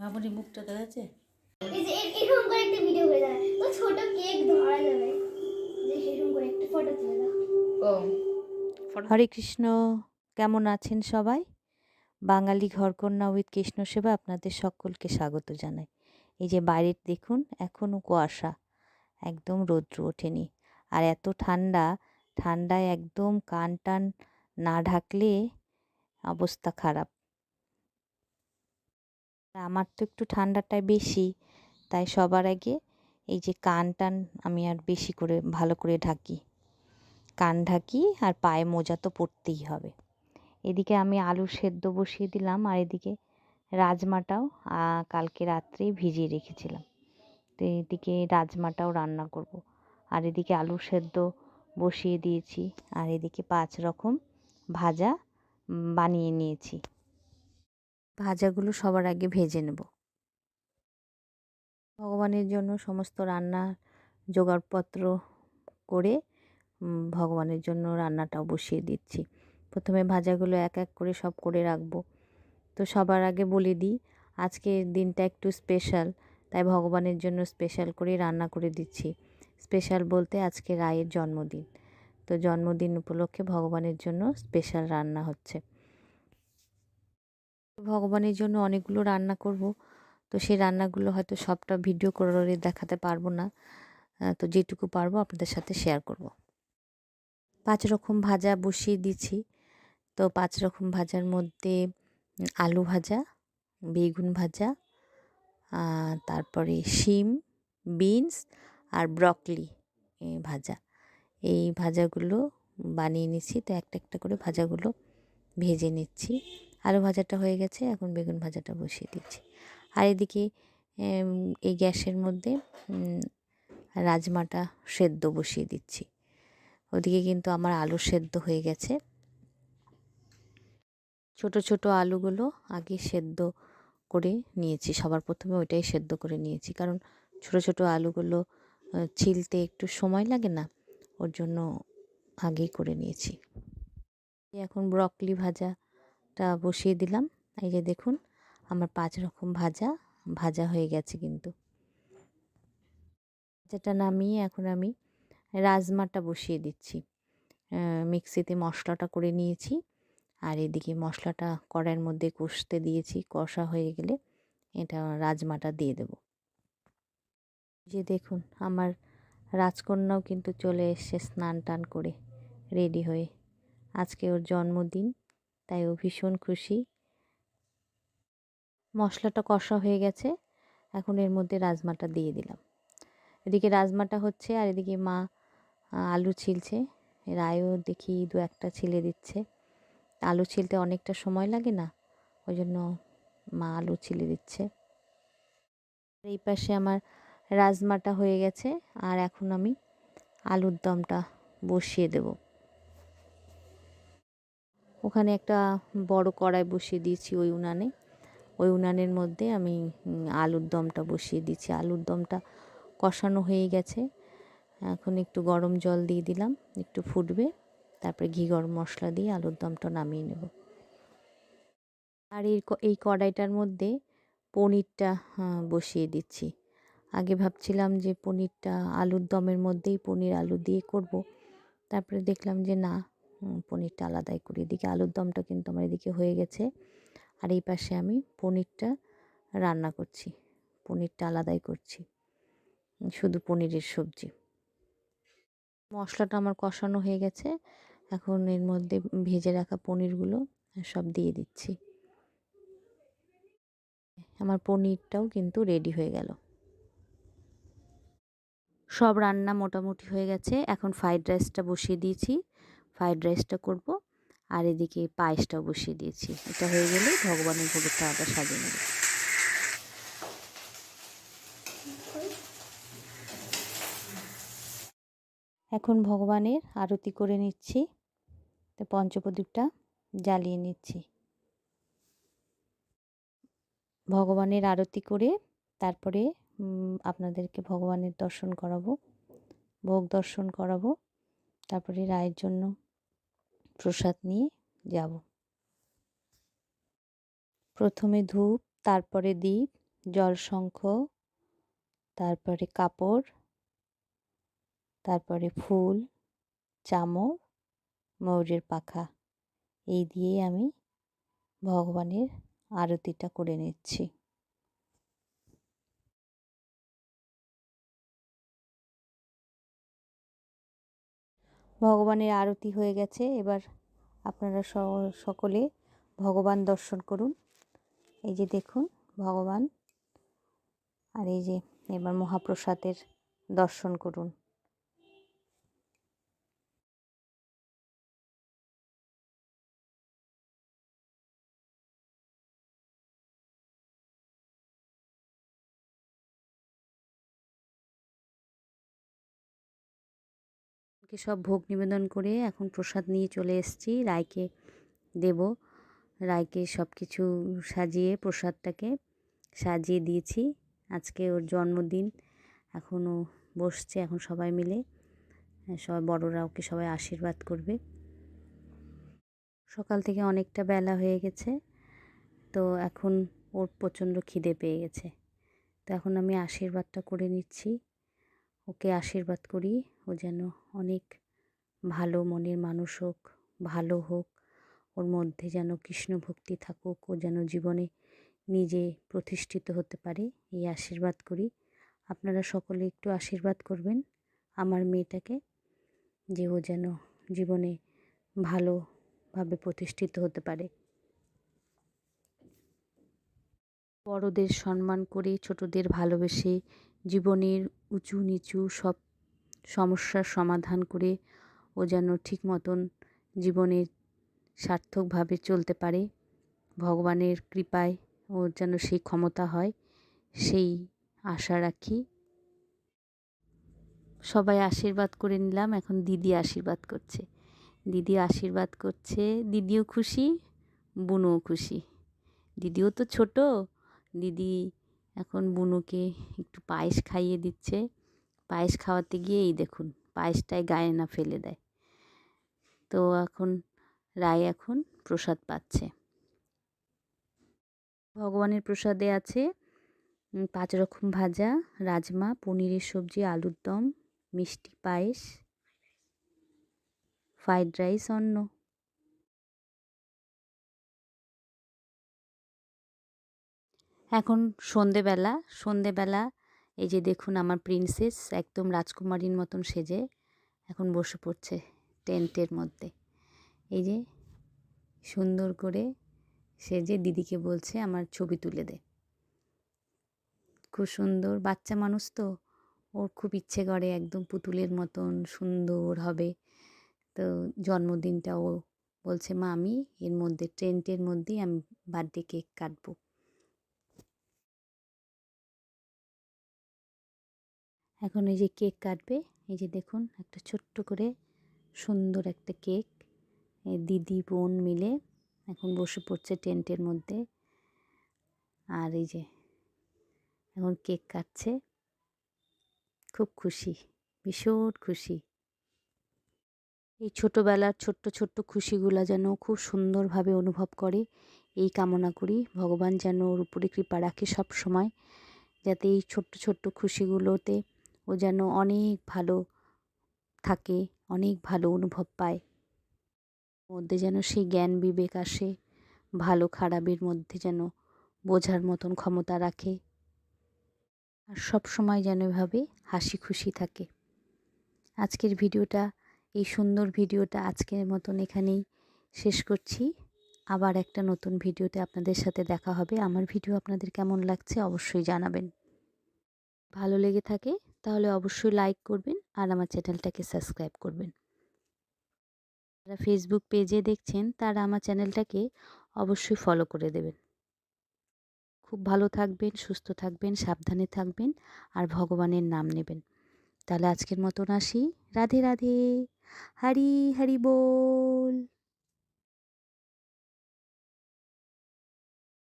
মামনি মুখটা দেখা যাচ্ছে এই যে এর- এরকম করে একটা ভিডিও করে দাও তো ছোট কেক ধরা যাবে। যে এরকম করে একটা ফটো তুলে দাও। ও। হরে কৃষ্ণ কেমন আছেন সবাই? বাঙালি ঘরকন্যা উইথ কৃষ্ণ সেবা আপনাদের সকলকে স্বাগত জানাই। এই যে বাইরের দেখুন এখনও কুয়াশা। একদম রৌদ্র ওঠেনি। আর এত ঠান্ডা ঠান্ডায় একদম কান টান না ঢাকলে অবস্থা খারাপ। আমার তো একটু ঠান্ডাটাই বেশি, তাই সবার আগে এই যে কান টান আমি আর বেশি করে ভালো করে ঢাকি। কান ঢাকি আর পায়ে মোজা তো পরতেই হবে। এদিকে আমি আলু সেদ্ধ বসিয়ে দিলাম আর এদিকে রাজমাটাও কালকে রাত্রেই ভিজিয়ে রেখেছিলাম। তো এদিকে রাজমাটাও রান্না করব। আর এদিকে আলু সেদ্ধ বসিয়ে দিয়েছি। আর এদিকে পাঁচ রকম ভাজা বানিয়ে নিয়েছি। ভাজাগুলো সবার আগে ভেজে নেব। ভগবানের জন্য সমস্ত রান্না জোগাড়পত্র করে ভগবানের জন্য রান্নাটাও বসিয়ে দিচ্ছি। প্রথমে ভাজাগুলো এক এক করে সব করে রাখব। তো সবার আগে বলে দিই আজকে দিনটা একটু স্পেশাল, তাই ভগবানের জন্য স্পেশাল করে রান্না করে দিচ্ছি। স্পেশাল বলতে আজকে রায়ের জন্মদিন। তো জন্মদিন উপলক্ষে ভগবানের জন্য স্পেশাল রান্না হচ্ছে। ভগবানের জন্য অনেকগুলো রান্না করব। তো সেই রান্নাগুলো হয়তো সবটা ভিডিও করে দেখাতে পারব না। তো যেটুকু পারব আপনাদের সাথে শেয়ার করব। পাঁচ রকম ভাজা বসিয়ে দিয়েছি তো পাঁচ রকম ভাজার মধ্যে আলু ভাজা, বেগুন ভাজা তারপরে শিম, বিনস আর ব্রকলি ভাজা। এই ভাজাগুলো বানিয়ে নিচ্ছি। তো একটা একটা করে ভাজাগুলো ভেজে নিচ্ছি। আলু ভাজাটা হয়ে গেছে, এখন বেগুন ভাজাটা বসিয়ে দিচ্ছি। আর এদিকে এই গ্যাসের মধ্যে রাজমাটা সেদ্ধ বসিয়ে দিচ্ছি। ওদিকে কিন্তু আমার আলু সেদ্ধ হয়ে গেছে। ছোট ছোট আলুগুলো আগে সেদ্ধ করে নিয়েছি। সবার প্রথমে ওইটাই সেদ্ধ করে নিয়েছি। কারণ ছোট ছোট আলুগুলো ছিলতে একটু সময় লাগে না, ওর জন্য আগেই করে নিয়েছি। এখন ব্রকলি ভাজাটা বসিয়ে দিলাম। এই যে দেখুন, আমার পাঁচ রকম ভাজা ভাজা হয়ে গেছে কিন্তু। ভাজাটা নামিয়ে এখন আমি রাজমাটা বসিয়ে দিচ্ছি। মিক্সিতে মশলাটা করে নিয়েছি। আর এদিকে মশলাটা কড়াইয়ের মধ্যে কষতে দিয়েছি, কষা হয়ে গেলে এটা রাজমাটা দিয়ে দেব। যে দেখুন, আমার রাজকন্যাও কিন্তু চলে এসছে স্নান টান করে, রেডি হয়ে। আজকে ওর জন্মদিন। তাই ও ভীষণ খুশি। মশলাটা কষা হয়ে গেছে, এখন এর মধ্যে রাজমাটা দিয়ে দিলাম। এদিকে রাজমাটা হচ্ছে আর এদিকে মা আলু ছিলছে। রায়ও দেখি দু একটা ছিলে দিচ্ছে। আলু ছিলতে অনেকটা সময় লাগে না ওই জন্য মা আলু ছিলে দিচ্ছে। এই পাশে আমার রাজমাটা হয়ে গেছে, আর এখন আমি আলুর দমটা বসিয়ে দেব। ওখানে একটা বড় কড়াই বসিয়ে দিয়েছি ওই উনানে। ওই উনানের মধ্যে আমি আলুর দমটা বসিয়ে দিয়েছি। আলুর দমটা কষানো হয়ে গেছে। এখন একটু গরম জল দিয়ে দিলাম, একটু ফুটবে, তারপরে ঘি গরম মশলা দিয়ে আলুর দমটা নামিয়ে নেব। আর এই এই কড়াইটার মধ্যে পনিরটা বসিয়ে দিচ্ছি। আগে ভাবছিলাম যে পনিরটা আলুর দমের মধ্যেই পনির আলু দিয়ে করব, তারপরে দেখলাম যে না পনিরটা আলাদাই করি। এদিকে আলুর দমটা কিন্তু আমার এদিকে হয়ে গেছে। আর এই পাশে আমি পনিরটা রান্না করছি। পনিরটা আলাদাই করছি। শুধু পনিরের সবজি। মশলাটা আমার কষানো হয়ে গেছে। এখন এর মধ্যে ভেজে রাখা পনিরগুলো সব দিয়ে দিচ্ছি। আমার পনিরটাও কিন্তু রেডি হয়ে গেল। সব রান্না মোটামুটি হয়ে গেছে। এখন ফ্রাইড রাইসটা বসিয়ে দিয়েছি। ফ্রাইড রাইসটা করব। আর এদিকে পায়েসটা বসিয়ে দিয়েছি। এটা হয়ে গেলে ভগবানের ভোগেরটা আবার সাজিয়ে নেব। এখন ভগবানের আরতি করে নিচ্ছি। তো পঞ্চপ্রদীপটা জ্বালিয়ে নিচ্ছি। ভগবানের আরতি করে তারপরে আপনাদেরকে ভগবানের দর্শন করাবো। ভোগ দর্শন করাবো। তারপরে রায়ের জন্য প্রসাদ নিয়ে যাব। প্রথমে ধূপ, তারপরে দীপ জলশঙ্খ তারপরে কাপড়, তারপরে ফুল, চামর, ময়ূরের পাখা। এই দিয়েই আমি ভগবানের আরতিটা করে নিচ্ছি। ভগবানের আরতি হয়ে গেছে। এবার আপনারা সকলে ভগবান দর্শন করুন। এই যে দেখুন ভগবান। আর এই যে এবার মহাপ্রসাদের দর্শন করুন। সব ভোগ নিবেদন করে এখন প্রসাদ নিয়ে চলে এসেছি। রায়কে দেব। রায়কে সব কিছু সাজিয়ে প্রসাদটাকে সাজিয়ে দিয়েছি। আজকে ওর জন্মদিন। এখনও বসছে এখন সবাই মিলে। সবাই বড়রা ওকে সবাই আশীর্বাদ করবে। সকাল থেকে অনেকটা বেলা হয়ে গেছে। তো এখন ওর প্রচণ্ড খিদে পেয়ে গেছে। তো এখন আমি আশীর্বাদটা করে নিচ্ছি। ওকে আশীর্বাদ করি। ও যেন অনেক ভালো মনের মানুষ হোক, ভালো হোক। ওর মধ্যে যেন কৃষ্ণ ভক্তি থাকুক। ও যেন জীবনে নিজে প্রতিষ্ঠিত হতে পারে, এই আশীর্বাদ করি। আপনারা সকলে একটু আশীর্বাদ করবেন আমার মেয়েটাকে, যে ও যেন জীবনে ভালোভাবে প্রতিষ্ঠিত হতে পারে। বড়দের সম্মান করে, ছোটদের ভালোবেসে জীবনের উঁচু নিচু সব সমস্যার সমাধান করে ও যেন ঠিক মতন জীবনের সার্থকভাবে চলতে পারে। ভগবানের কৃপায় ওর যেন সেই ক্ষমতা হয়, সেই আশা রাখি। সবাই আশীর্বাদ করে নিলাম, এখন দিদি আশীর্বাদ করছে। দিদি আশীর্বাদ করছে, দিদিও খুশি, বুনুও খুশি। দিদিও তো ছোট, দিদি এখন বুনুকে একটু পায়েস খাইয়ে দিচ্ছে। পায়েস খাওয়াতে গিয়ে এই দেখুন, পায়েসটায় গায়ে না ফেলে দেয়। তো এখন রায় এখন প্রসাদ পাচ্ছে। ভগবানের প্রসাদে আছে পাঁচ রকম ভাজা, রাজমা, পনিরের সবজি, আলুর দম, মিষ্টি পায়েস, ফ্রাইড রাইস, অন্ন। এখন সন্ধেবেলা সন্ধেবেলা এই যে দেখুন আমার প্রিন্সেস একদম রাজকুমারীর মতন সেজে এখন বসে পড়ছে টেন্টের মধ্যে। এই যে সুন্দর করে সেজে দিদিকে বলছে আমার ছবি তুলে দে। খুব সুন্দর, বাচ্চা মানুষ তো, ওর খুব ইচ্ছে করে একদম পুতুলের মতন সুন্দর হবে। তো জন্মদিনটা ও বলছে, মা, আমি এর মধ্যে টেন্টের মধ্যেই আমি বার্থডে কেক কাটবো। এখন এই যে কেক কাটবে, এই যে দেখুন একটা ছোট্ট করে সুন্দর একটা কেক। দিদি, বোন মিলে এখন বসে পড়ছে টেন্টের মধ্যে। আর এই যে এখন কেক কাটছে। খুব খুশি, ভীষণ খুশি। এই ছোটোবেলার ছোট্ট ছোট্ট খুশিগুলো যেন খুব সুন্দরভাবে অনুভব করে, এই কামনা করি। ভগবান যেন ওর উপরে কৃপা রাখে সব সময় যাতে এই ছোট্ট ছোট্ট খুশিগুলোতে ও যেন অনেক ভালো থাকে, অনেক ভালো অনুভব পায়। মধ্যে যেন সেই জ্ঞান বিবেক আসে, ভালো খারাপের মধ্যে যেন বোঝার মতন ক্ষমতা রাখে। আর সব সময় যেন এভাবে হাসি খুশি থাকে। আজকের ভিডিওটা, এই সুন্দর ভিডিওটা আজকের মতন এখানেই শেষ করছি। আবার একটা নতুন ভিডিওতে আপনাদের সাথে দেখা হবে। আমার ভিডিও আপনাদের কেমন লাগছে অবশ্যই জানাবেন। ভালো লেগে থাকে তাহলে অবশ্যই লাইক করবেন আর আমার চ্যানেলটাকে সাবস্ক্রাইব করবেন। যারা ফেসবুক পেজে দেখছেন, তারা আমার চ্যানেলটাকে অবশ্যই ফলো করে দেবেন। খুব ভালো থাকবেন, সুস্থ থাকবেন, সাবধানে থাকবেন আর ভগবানের নাম নেবেন। তাহলে আজকের মতন আসি। রাধে রাধে। হরি হরি বল।